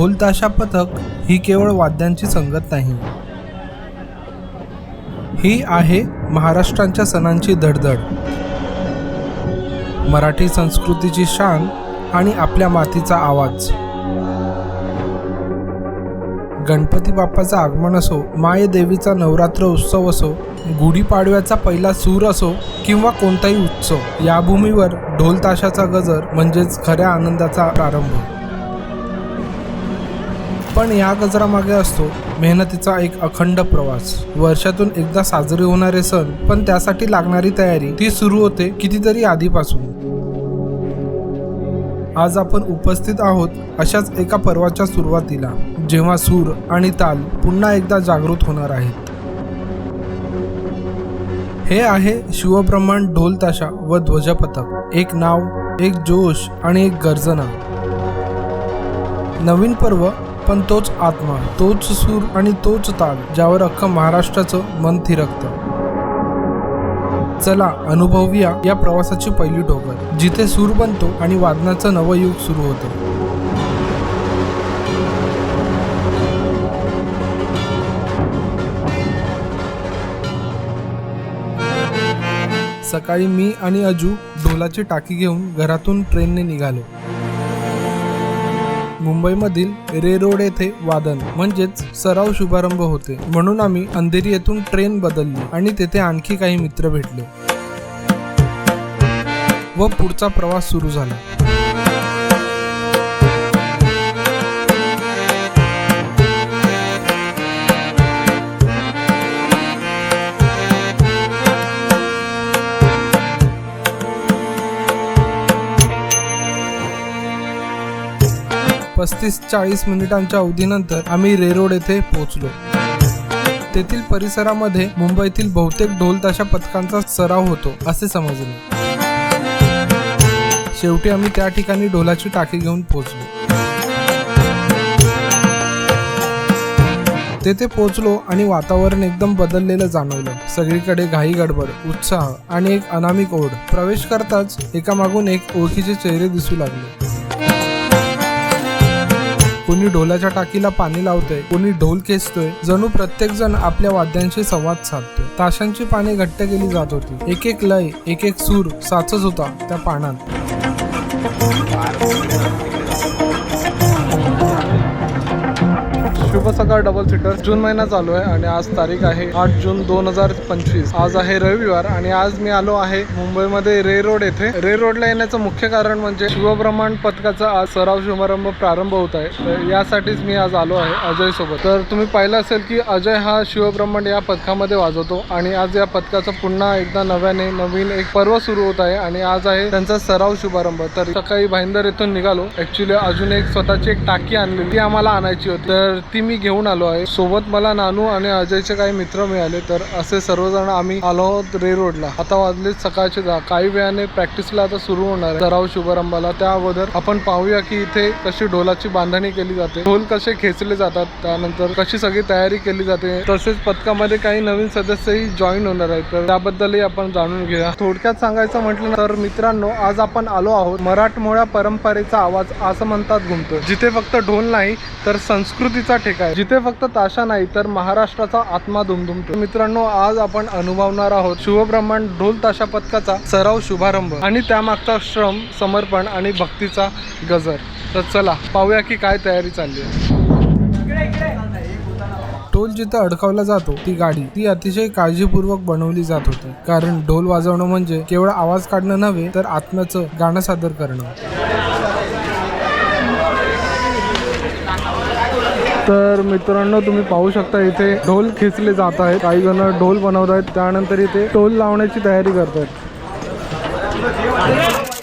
ढोल ताशा पथक ही केवळ वाद्यांची संगत नाही. ही आहे महाराष्ट्रांच्या सणांची धडधड. मराठी संस्कृतीची शान आणि आपल्या मातीचा आवाज. गणपती बाप्पाचं आगमन असो मायदेवीचा नवरात्र उत्सव असो गुढीपाडव्याचा पहिला सूर असो किंवा कोणताही उत्सव या भूमीवर ढोल ताशाचा गजर म्हणजेच खऱ्या आनंदाचा प्रारंभ. पण या गजरामागे असतो मेहनतीचा एक अखंड प्रवास. वर्षातून एकदा साजरे होणारे सण पण त्यासाठी लागणारी तयारी ती सुरू होते कितीतरी आधीपासून. आज आपण उपस्थित आहोत अशाच एका पर्वाच्या सुरुवातीला जेव्हा सूर आणि ताल पुन्हा एकदा जागृत होणार आहेत. हे आहे शिवब्रह्मांड ढोल ताशा व ध्वजपथक. एक नाव एक जोश आणि एक गर्जना. नवीन पर्व पण तोच आत्मा तोच सूर आणि तोच ताल ज्यावर अख्खं महाराष्ट्राचं मन थिरकतं. चला अनुभवूया या प्रवासाची पहिली ठोकर जिथे सूर बनतो आणि वादनाचं नवं युग सुरू होतं. सकाळी मी आणि अजू ढोलाची टाकी घेऊन घरातून ट्रेनने निघालो. मुंबईमधील रे रोड येथे वादन म्हणजेच सराव शुभारंभ होते. म्हणून आम्ही अंधेरी येथून ट्रेन बदलली आणि तेथे आणखी काही मित्र भेटले व पुढचा प्रवास सुरू झाला. पस्तीस चाळीस मिनिटांच्या अवधीनंतर आम्ही रेरोड येथे पोहोचलो. तेथील परिसरामध्ये मुंबईतील बहुतेक ढोल ताशा पथकांचा सराव होतो असे समजले. शेवटी आम्ही त्या ठिकाणी ढोलाची टाकी घेऊन पोहोचलो. तेथे पोहोचलो आणि वातावरण एकदम बदललेलं जाणवलं. सगळीकडे घाई गडबड उत्साह आणि एक अनामिक ओढ. प्रवेश करताच एकामागून एक ओळखीचे चेहरे दिसू लागले. कोणी ढोलाच्या टाकीला पाणी लावतोय कोणी ढोल खेचतोय. जणू प्रत्येक जण आपल्या वाद्यांशी संवाद साधतोय. ताशांची पाने घट्ट केली जात होती. एक एक लय एक एक सूर साचत होता त्या पानात. शुभ सकाळ डबल सीटर जून महिना चालू आहे आणि आज तारीख आहे आठ जून दोन हजार पंचवीस. आज आहे रविवार आणि आज मी आलो आहे मुंबईमध्ये रे रोड येथे. रे रोडला येण्याचं मुख्य कारण म्हणजे शिवब्रह्मांड पथकाचा आज सराव शुभारंभ प्रारंभ होत आहे. तर यासाठीच मी आज आलो आहे अजय सोबत. तर तुम्ही पाहिलं असेल की अजय हा शिवब्रह्मांड या पथकामध्ये वाजवतो आणि आज या पथकाचा पुन्हा एकदा नव्याने नवीन एक पर्व सुरू होत आहे आणि आज आहे त्यांचा सराव शुभारंभ. तर सकाळी भाईंदर येथून निघालो. ऍक्च्युली अजून एक स्वतःची एक टाकी आणली ती आम्हाला आणायची होती. तर ती मी घेऊन आलो आहे. सोबत मला नानू आणि अजयचे काही मित्र मिळाले. तर असे सर्वजण आम्ही आलो आहोत रे रोडला. आता वाजले सकाळचे दहा. काही वेळाने प्रॅक्टिसला आता सुरू होणार आहे. सराव शुभारंभाला. त्या अगोदर आपण पाहूया की इथे कशी ढोलाची बांधणी केली जाते. ढोल कसे खेचले जातात. त्यानंतर कशी सगळी तयारी केली जाते. तसेच पथकामध्ये काही नवीन सदस्यही जॉईन होणार आहेत. तर त्याबद्दलही आपण जाणून घेऊया. थोडक्यात सांगायचं म्हटलं तर मित्रांनो आज आपण आलो आहोत मराठमोळ्या परंपरेचा आवाज असं म्हणतात घुमतो. जिथे फक्त ढोल नाही तर संस्कृतीचा ठेका आहे जिथे फक्त ताशा नाही तर महाराष्ट्राचा आत्मा दुमदुमतो. मित्रांनो आज आपण अनुभवणार आहोत शिवब्रह्मांड ढोल ताशा पथकाचा सराव शुभारंभ आणि त्यामागचा श्रम समर्पण आणि भक्तीचा गजर. तर चला पाहूया की काय तयारी चालली आहे. ढोल जिथं अडकवला जातो ती गाडी ती अतिशय काळजीपूर्वक बनवली जात होती. कारण ढोल वाजवणं म्हणजे केवळ आवाज काढणं नव्हे तर आत्म्याचं गाणं सादर करणं. तर मित्रांनो तुम्ही पाहू शकता इथे ढोल खेचले जात आहेत. काही जण ढोल बनवत आहेत. त्यानंतर इथे टोल लावण्याची तयारी करत आहेत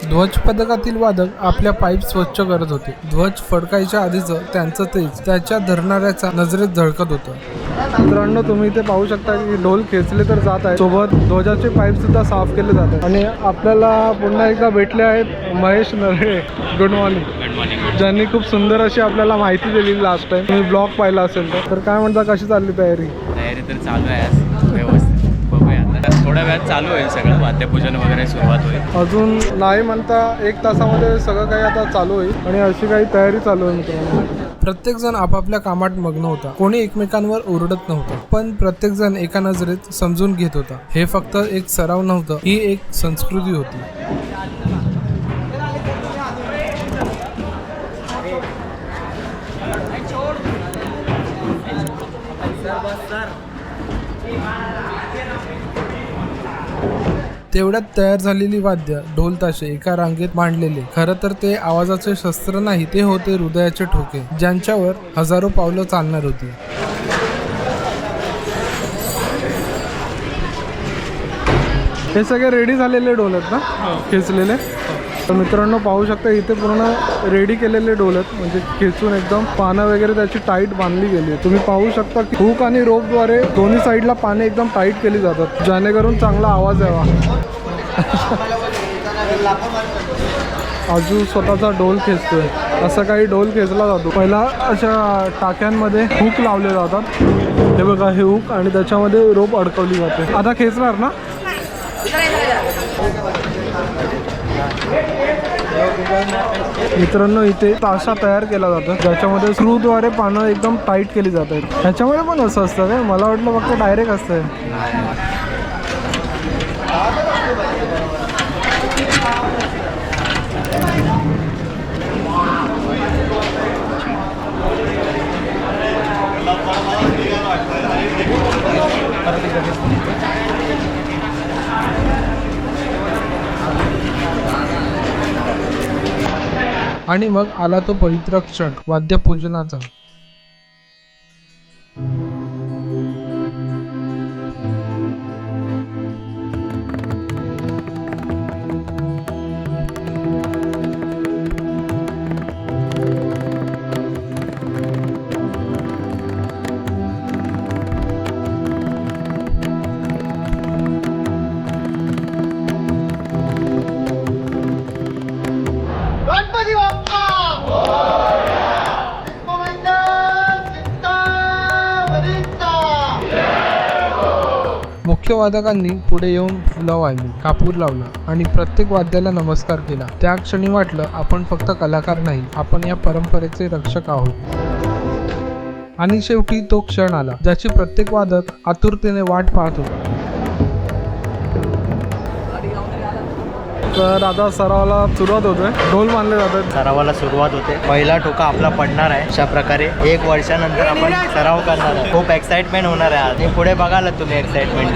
ध्वज पदकातील वादक आपल्या पाईप स्वच्छ करत होते. ध्वज फडकायच्या आधीच त्यांचं तेज त्याच्या धरणाऱ्याचा नजरेत झळकत होतं. मित्रांनो तुम्ही इथे पाहू शकता की ढोल खेचले तर जात आहेत. सोबत ध्वजाचे पाईप सुद्धा साफ केले जात आहेत. आणि आपल्याला पुन्हा एकदा भेटले आहेत महेश नरळे. गुड मॉर्निंग ज्यांनी खूप सुंदर अशी आपल्याला माहिती दिली लास्ट टाइम तुम्ही ब्लॉग पाहिला असेल तर. काय म्हणता कशी चालली तयारी? तयारी तर चालू आहे व्यवस्थित. बघूया थोड्या वेळात चालू होईल सगळं. वाद्यपूजन वगैरे सुरुवात होईल. अजून नाही म्हणता एक तासामध्ये सगळं काही आता चालू होईल. आणि अशी काही तयारी चालू आहे मित्रांनो. प्रत्येक जण आपापल्या कामात मग्न होता. कोणी एकमेकांवर ओरडत नव्हता पण प्रत्येक जण एका नजरेत समजून घेत होता. हे फक्त एक सराव नव्हतं ही एक संस्कृती होती. तेवढ्यात तयार झालेली वाद्य ढोल ताशे एका रांगेत मांडलेले. खरं तर ते आवाजाचे शस्त्र नाही ते होते हृदयाचे ठोके ज्यांच्यावर हजारो पावलं चालणार होती. हे सगळे रेडी झालेले डोल आहेत ना? खेचलेले? तर मित्रांनो पाहू शकता इथे पूर्ण रेडी केलेले डोल आहेत म्हणजे खेचून एकदम पानं वगैरे त्याची टाईट बांधली गेली आहे. तुम्ही पाहू शकता की हुक आणि रोपद्वारे दोन्ही साईडला पाने एकदम टाईट केली जातात. जेणेकरून चांगला आवाज यावा. आजू स्वतःचा डोल खेचतोय. असं काही डोल खेचला जातो. पहिला अशा टाक्यांमध्ये हुक लावले जातात. हे बघा हे हुक आणि त्याच्यामध्ये रोप अडकवली जाते. आता खेचणार ना? मित्रांनो इथे ताशा तयार केला जातो. ज्याच्यामध्ये स्क्रूद्वारे पानं एकदम टाईट केली जात आहेत ह्याच्यामध्ये पण असं असतं काय मला वाटलं फक्त डायरेक्ट असतंय. आणि मग आला तो पवित्र क्षण वाद्यपूजनाचा. मुख्य वादकांनी पुढे येऊन फुलं वाहिली कापूर लावला आणि प्रत्येक वाद्याला नमस्कार केला. त्या क्षणी वाटलं आपण फक्त कलाकार नाही आपण या परंपरेचे रक्षक आहोत. आणि शेवटी तो क्षण आला ज्याची प्रत्येक वादक आतुरतेने वाट पाहत होता. तर आता सरावाला सुरुवात होतोय. ढोल मानले जातात. सरावाला सुरुवात होते. पहिला टोका आपला पडणार आहे. अशा प्रकारे एक वर्षानंतर आपण सराव करणार आहे. खूप एक्साइटमेंट होणार आहे आणि पुढे बघाल तुम्ही एक्साइटमेंट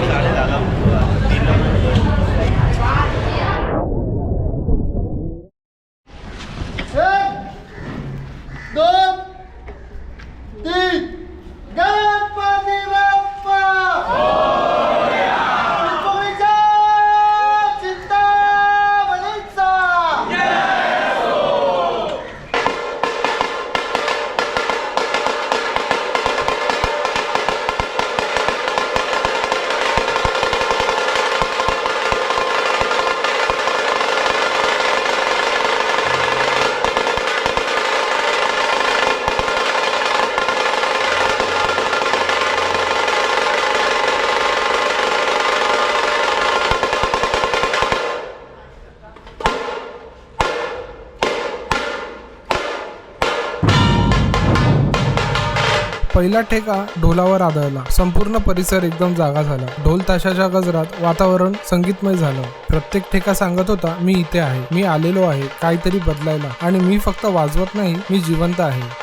पहिला ठेका ढोलावर आदळला. संपूर्ण परिसर एकदम जागा झाला. ढोल ताशाच्या गजरात वातावरण संगीतमय झालं. प्रत्येक ठेका सांगत होता मी इथे आहे. मी आलेलो आहे. काहीतरी बदलायला. आणि मी फक्त वाजवत नाही मी जिवंत आहे.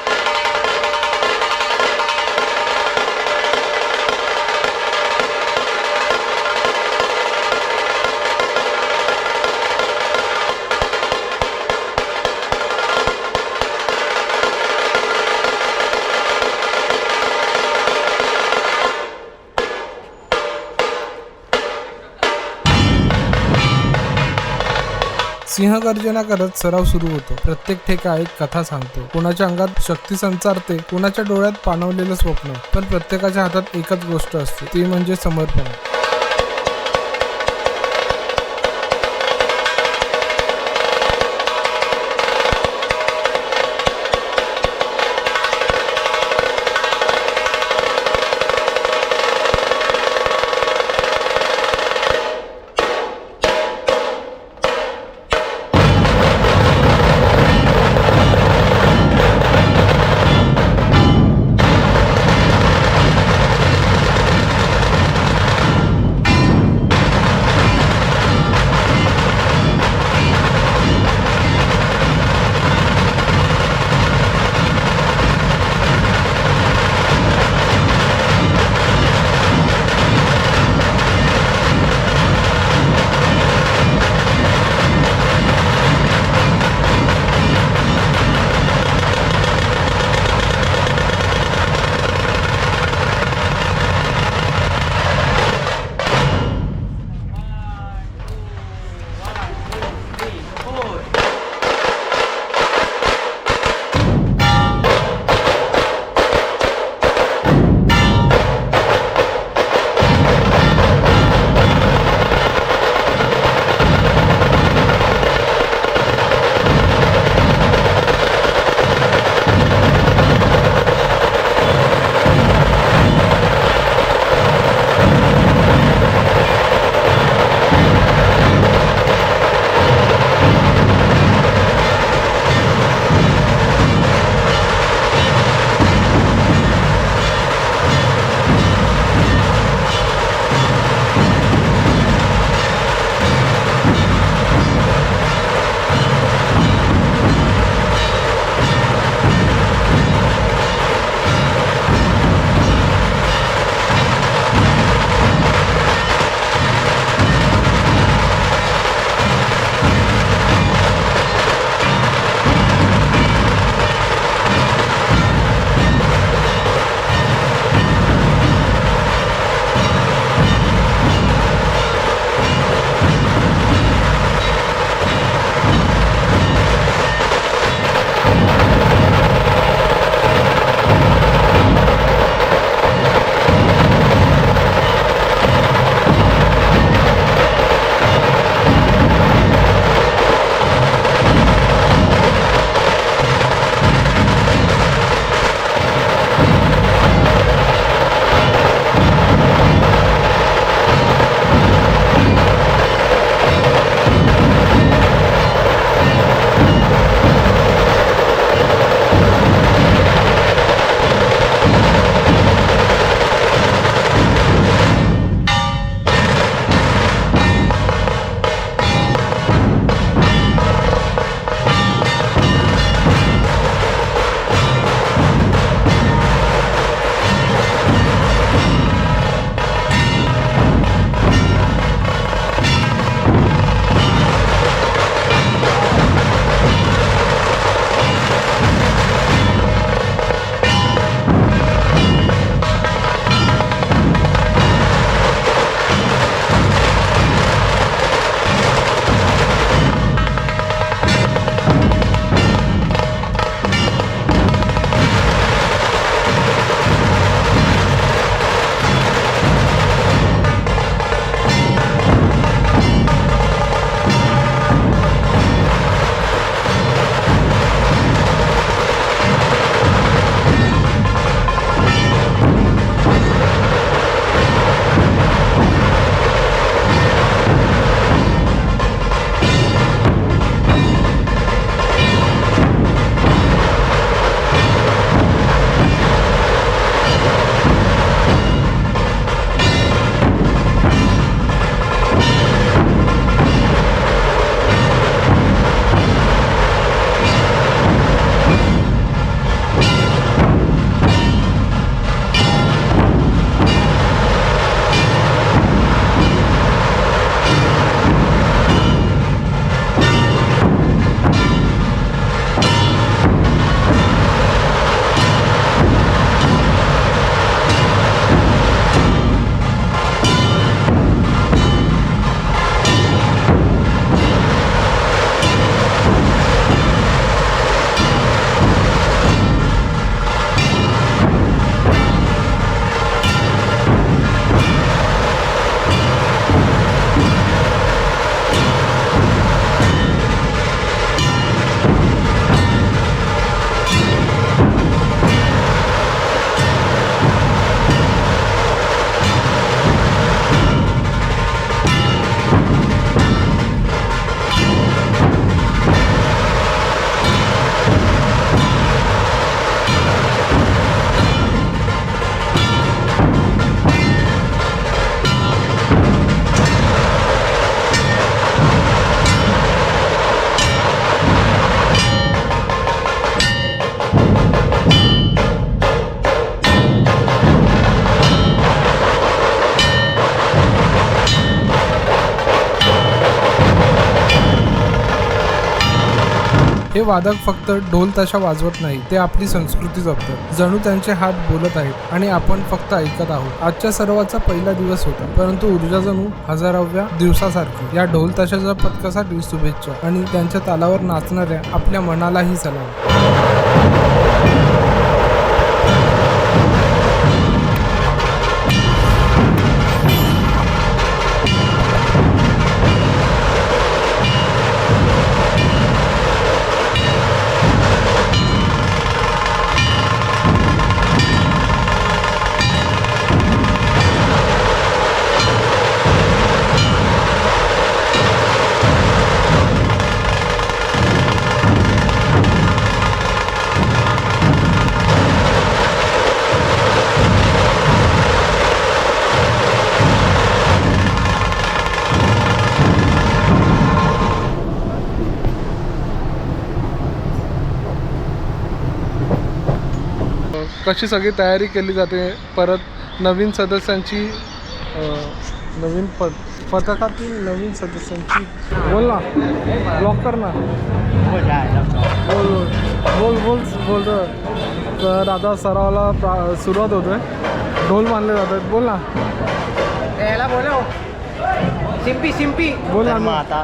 सिंहगर्जना करत सराव सुरू होतो. प्रत्येक ठेका एक कथा सांगतो. कोणाच्या अंगात शक्ती संचारते कोणाच्या डोळ्यात पाणवलेलं स्वप्न पण प्रत्येकाच्या हातात एकच गोष्ट असते ती म्हणजे समर्पण. हे वादक फक्त ढोल ताशा वाजवत नाही ते आपली संस्कृती जपतात. जणू त्यांचे हात बोलत आहेत आणि आपण फक्त ऐकत आहोत. आजच्या सर्वाचा पहिला दिवस होता परंतु ऊर्जा जणू हजाराव्या दिवसासारखी. या ढोल ताशाच्या पथकासाठी शुभेच्छा आणि त्यांच्या तालावर नाचणाऱ्या आपल्या मनालाही सलाम. कशी सगळी तयारी केली जाते. परत नवीन सदस्यांची नवीन पद पथकातील नवीन सदस्यांची बोल ना. ब्लॉक कर ना. बोल बोल. बोल बोल बोल तर आता सरावाला प्रा सुरुवात होतोय. ढोल मानले जात आहेत बोल ना. शिंपी शिंपी. बोल ना. मग आता